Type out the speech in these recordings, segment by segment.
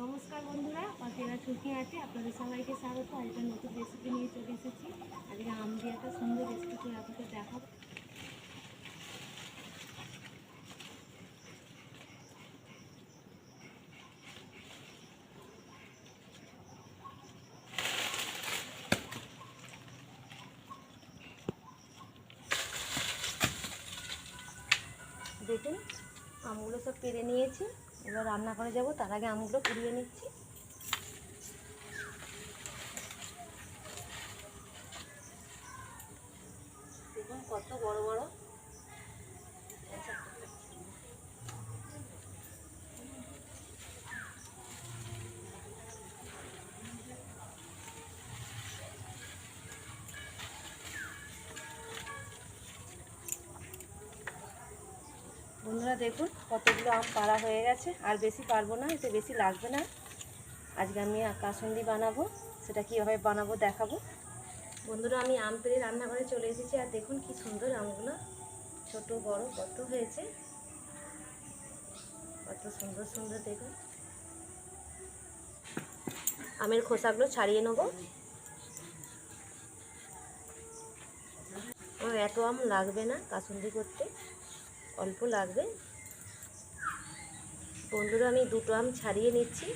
নমস্কার বন্ধুরা, অচেনা ছুটি আছে। আপনাদের সবাইকে স্বাগত। আজকে নতুন রেসিপি নিয়ে চলে এসেছি। আজকে আম দিয়ে একটা সুন্দর রেসিপি করে আপনাদের দেখাবো। দেখুন, আমগুলো সব পেরে নিয়েছি। এবার রান্না করে যাব তার আগে আমগুলো পুড়িয়ে নিচ্ছি। বন্ধুরা দেখুন, কতগুলো আম পাড়া হয়ে গেছে। আর বেশি পারব না, এতে বেশি লাগবে না। আজকে আমি কাসুন্দি বানাবো, সেটা কীভাবে বানাবো দেখাবো। বন্ধুরা, আমি আম পেড়ে রান্নাঘরে চলে এসেছি, আর দেখুন কি সুন্দর আমগুলো। ছোট, বড়, কত হয়েছে। কত সুন্দর সুন্দর, দেখুন। আমের খোসাগুলো ছাড়িয়ে নেব। এত আম লাগবে না কাসুন্দি করতে। অল্প লাগবে। বন্ধুরা, আমি দুটো আম ছাড়িয়ে নিচ্ছি।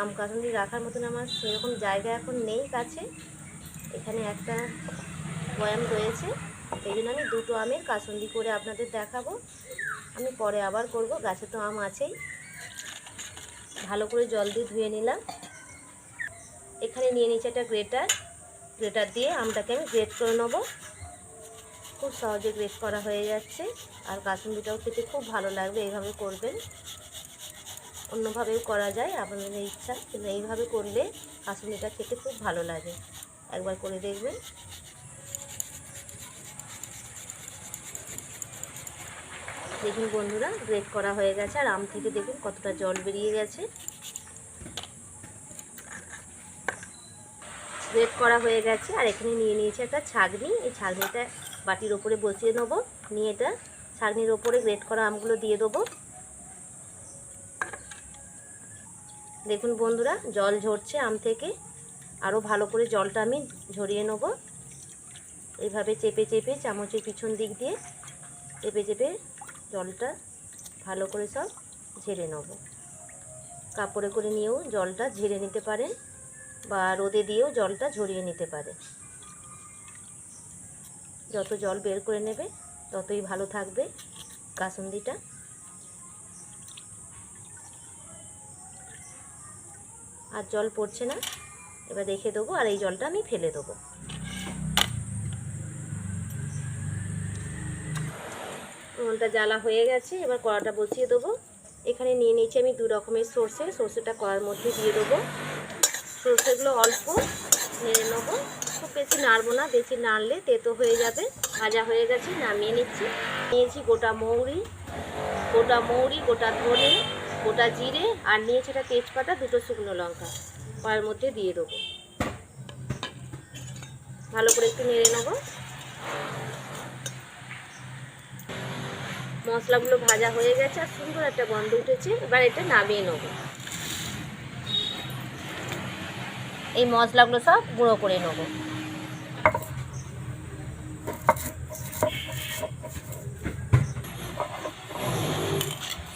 আম কাসুন্দি রাখার মতন আমার সেরকম জায়গা এখন নেই কাছে। এখানে একটা বয়াম রয়েছে। এই জন্য আমি দুটো আমের কাসুন্দি করে আপনাদের দেখাবো। আমি পরে আবার করব, গাছে তো আম আছেই। ভালো করে জল দিয়ে ধুয়ে নিলাম। এখানে নিয়ে নিচ্ছে একটা গ্রেটার। গ্রেটার দিয়ে আমটাকে আমি গ্রেট করে নেব। খুব সহজে গ্রেট করা হয়ে যাচ্ছে। আর কাসুন্দিটাও খেতে খুব ভালো লাগবে, এইভাবে করবেন। অন্যভাবেও করা যায়, আপনাদের ইচ্ছা, কিন্তু এইভাবে করলে কাসুন্দিটা খেতে খুব ভালো লাগে। একবার করে দেখবেন। দেখুন বন্ধুরা, গ্রেট করা হয়ে গেছে। আর আম থেকে দেখুন কতটা জল বেরিয়ে গেছে। গ্রেট করা হয়ে গেছে। আর এখানে নিয়ে নিয়েছি একটা ছাগনি। এই ছাগনিটা বাটির ওপরে বসিয়ে নেব নিয়ে এটা ছাগনির ওপরে গ্রেট করা আমগুলো দিয়ে দেবো। দেখুন বন্ধুরা, জল ঝরছে আম থেকে। আরও ভালো করে জলটা আমি ঝরিয়ে নেব। এইভাবে চেপে চেপে চামচের পিছন দিক দিয়ে চেপে চেপে জলটা ভালো করে সব ঝেড়ে নেব। কাপড়ে করে নিয়েও জলটা ঝেড়ে নিতে পারেন বা রোদে দিয়েও জলটা ঝরিয়ে নিতে পারে যত জল বের করে নেবে, ততই ভালো থাকবে কাসুন্দিটা। আর জল পড়ছে না, এবার দেখে দেবো আর এই জলটা আমি ফেলে দেবো। উনুনটা জ্বালা হয়ে গেছে, এবার কড়াটা বসিয়ে দেবো। এখানে নিয়ে নিয়েছি আমি দু রকমের সর্ষে, সর্ষেটা কড়ার মধ্যে দিয়ে দেবো। সর্ষেগুলো অল্প নেড়ে নেব। খুব বেশি নাড়বো না, বেশি নাড়লে তেতো হয়ে যাবে। ভাজা হয়ে গেছে, নামিয়ে নিচ্ছি। নিয়েছি গোটা মৌরি গোটা মৌরি, গোটা ধনে, গোটা জিরে, আর নিয়েছি একটা তেজপাতা, দুটো শুকনো লঙ্কা। কড়ার মধ্যে দিয়ে দেবো। ভালো করে একটু নেড়ে নেব। মশলাগুলো ভাজা হয়ে গেছে, আর সুন্দর একটা গন্ধ উঠেছে। এবার এটা নামিয়ে নেব। এই মশলাগুলো সব গুঁড়ো করে নেব।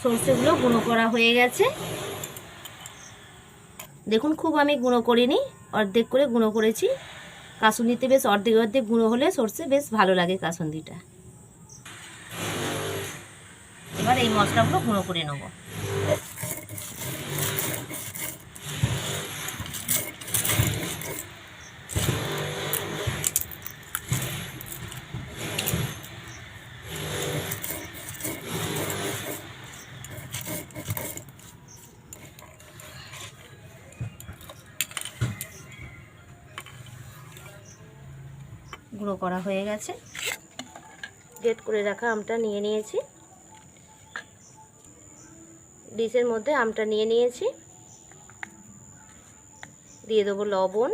সর্ষেগুলো গুঁড়ো করা হয়ে গেছে। দেখুন, খুব আমি গুঁড়ো করিনি, অর্ধেক করে গুঁড়ো করেছি। কাসুন্দিতে বেশ অর্ধেক অর্ধেক গুঁড়ো হলে সর্ষে বেশ ভালো লাগে কাসুন্দিটা। এবার এই মশলাগুলো গুঁড়ো করে নেব। গুঁড়ো করা হয়ে গেছে। গ্রেট করে রাখা আমটা নিয়ে নিয়েছি। ডিশের মধ্যে আমটা নিয়ে নিয়েছি। দিয়ে দেবো লবণ।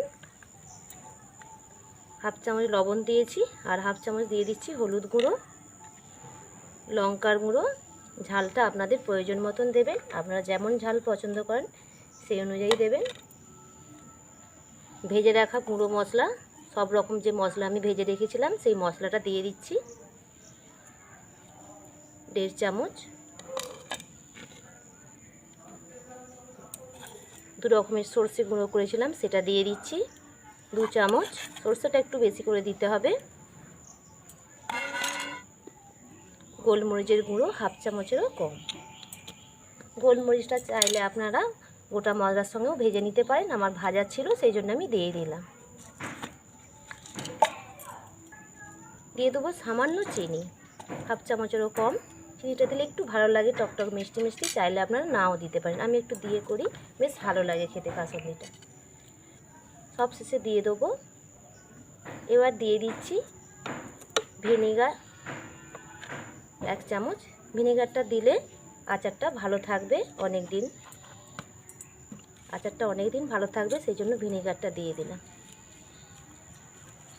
হাফ চামচ লবণ দিয়েছি আর হাফ চামচ দিয়ে দিচ্ছি হলুদ গুঁড়ো। লঙ্কার গুঁড়ো। ঝালটা আপনাদের প্রয়োজন মতন দেবেন। আপনারা যেমন ঝাল পছন্দ করেন সেই অনুযায়ী দেবেন। ভেজে রাখা গুঁড়ো মশলা। সব রকম যে মশলা আমি ভেজে রেখেছিলাম, সেই মশলাটা দিয়ে দিচ্ছি। দেড় চামচ। দু রকমের সর্ষে গুঁড়ো করেছিলাম, সেটা দিয়ে দিচ্ছি। দু চামচ। সর্ষেটা একটু বেশি করে দিতে হবে। গোলমরিচের গুঁড়ো হাফ চামচেরও কম। গোলমরিচটা চাইলে আপনারা গোটা মশলার সঙ্গেও ভেজে নিতে পারেন। আমার ভাজা ছিল, সেই জন্য আমি দিয়ে দিলাম। দিয়ে দেবো সামান্য চিনি। হাফ চামচেরও কম। চিনিটা দিলে একটু ভালো লাগে, টকটক মিষ্টি মিষ্টি। চাইলে আপনারা নাও দিতে পারেন। আমি একটু দিয়ে করি, বেশ ভালো লাগে খেতে কাসন্দিটা। সব শেষে দিয়ে দেবো। এবার দিয়ে দিচ্ছি ভিনেগার এক চামচ। ভিনেগারটা দিলে আচারটা ভালো থাকবে অনেক দিন আচারটা অনেক দিন ভালো থাকবে, সেই জন্য ভিনেগারটা দিয়ে দিলাম।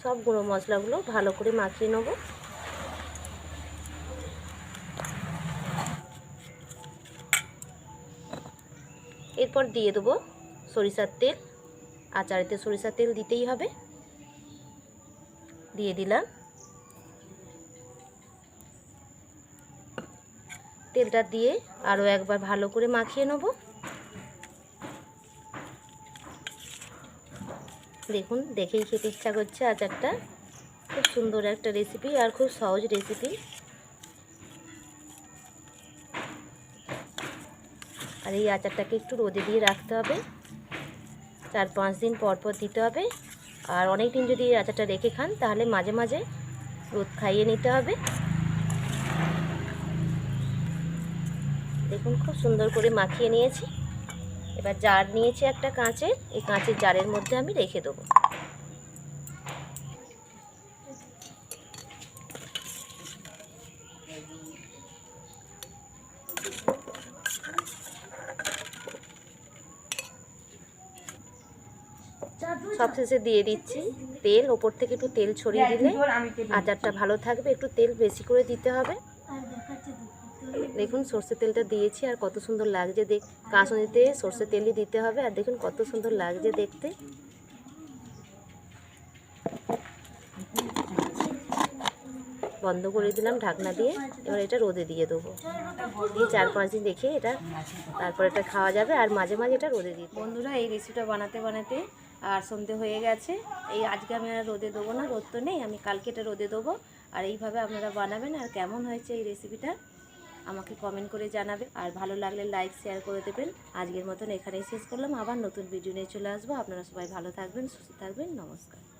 সব গুঁড়ো মশলাগুলো ভালো করে মাখিয়ে নেব। এরপর দিয়ে দেবো সরিষার তেল। আচারেতে সরিষার তেল দিতেই হবে। দিয়ে দিলাম। তেলটা দিয়ে আরও একবার ভালো করে মাখিয়ে নেব। দেখুন, দেখেই খেতে ইচ্ছা করছে আচারটা। খুব সুন্দর একটা রেসিপি আর খুব সহজ রেসিপি আর এই আচারটাকে একটু রোদে দিয়ে রাখতে হবে। চার পাঁচ দিন পর পর দিতে হবে। আর অনেক দিন যদি এই আচারটা রেখে খান, তাহলে মাঝে মাঝে রোদ খাইয়ে নিতে হবে। দেখুন, খুব সুন্দর করে মাখিয়ে নিয়েছি। এবার জার নিয়েছি একটা কাঁচের এই কাঁচের জারের মধ্যে আমি রেখে দেবো। সবশেষে দিয়ে দিচ্ছি তেল ওপর থেকে একটু তেল ছড়িয়ে দিলে আচারটা ভালো থাকবে একটু তেল বেশি করে দিতে হবে। দেখুন সর্ষে তেলটা দিয়েছি আর কত সুন্দর লাগছে দেখ কাঁচুনিতে সর্ষে তেলই দিতে হবে আর দেখুন কত সুন্দর লাগছে দেখতে। বন্ধ করে দিলাম ঢাকনা দিয়ে, এবার এটা রোদে দিয়ে দেবো। দিয়ে চার পাঁচ দিন রেখে এটা তারপর এটা খাওয়া যাবে আর মাঝে মাঝে এটা রোদে দিই বন্ধুরা, এই রেসিপিটা বানাতে বানাতে আর সন্ধে হয়ে গেছে। এই আজকে আমি আর রোদে দেবো না, রোদ তো নেই, আমি কালকে এটা রোদে দেবো। আর এইভাবে আপনারা বানাবেন আর কেমন হয়েছে এই রেসিপিটা আমাকে কমেন্ট করে জানাবে। আর ভালো লাগলে লাইক শেয়ার করে দেবেন। আজকের মতন এখানেই শেষ করলাম। আবার নতুন ভিডিও নিয়ে চলে আসব। আপনারা সবাই ভালো থাকবেন, সুস্থ থাকবেন। নমস্কার।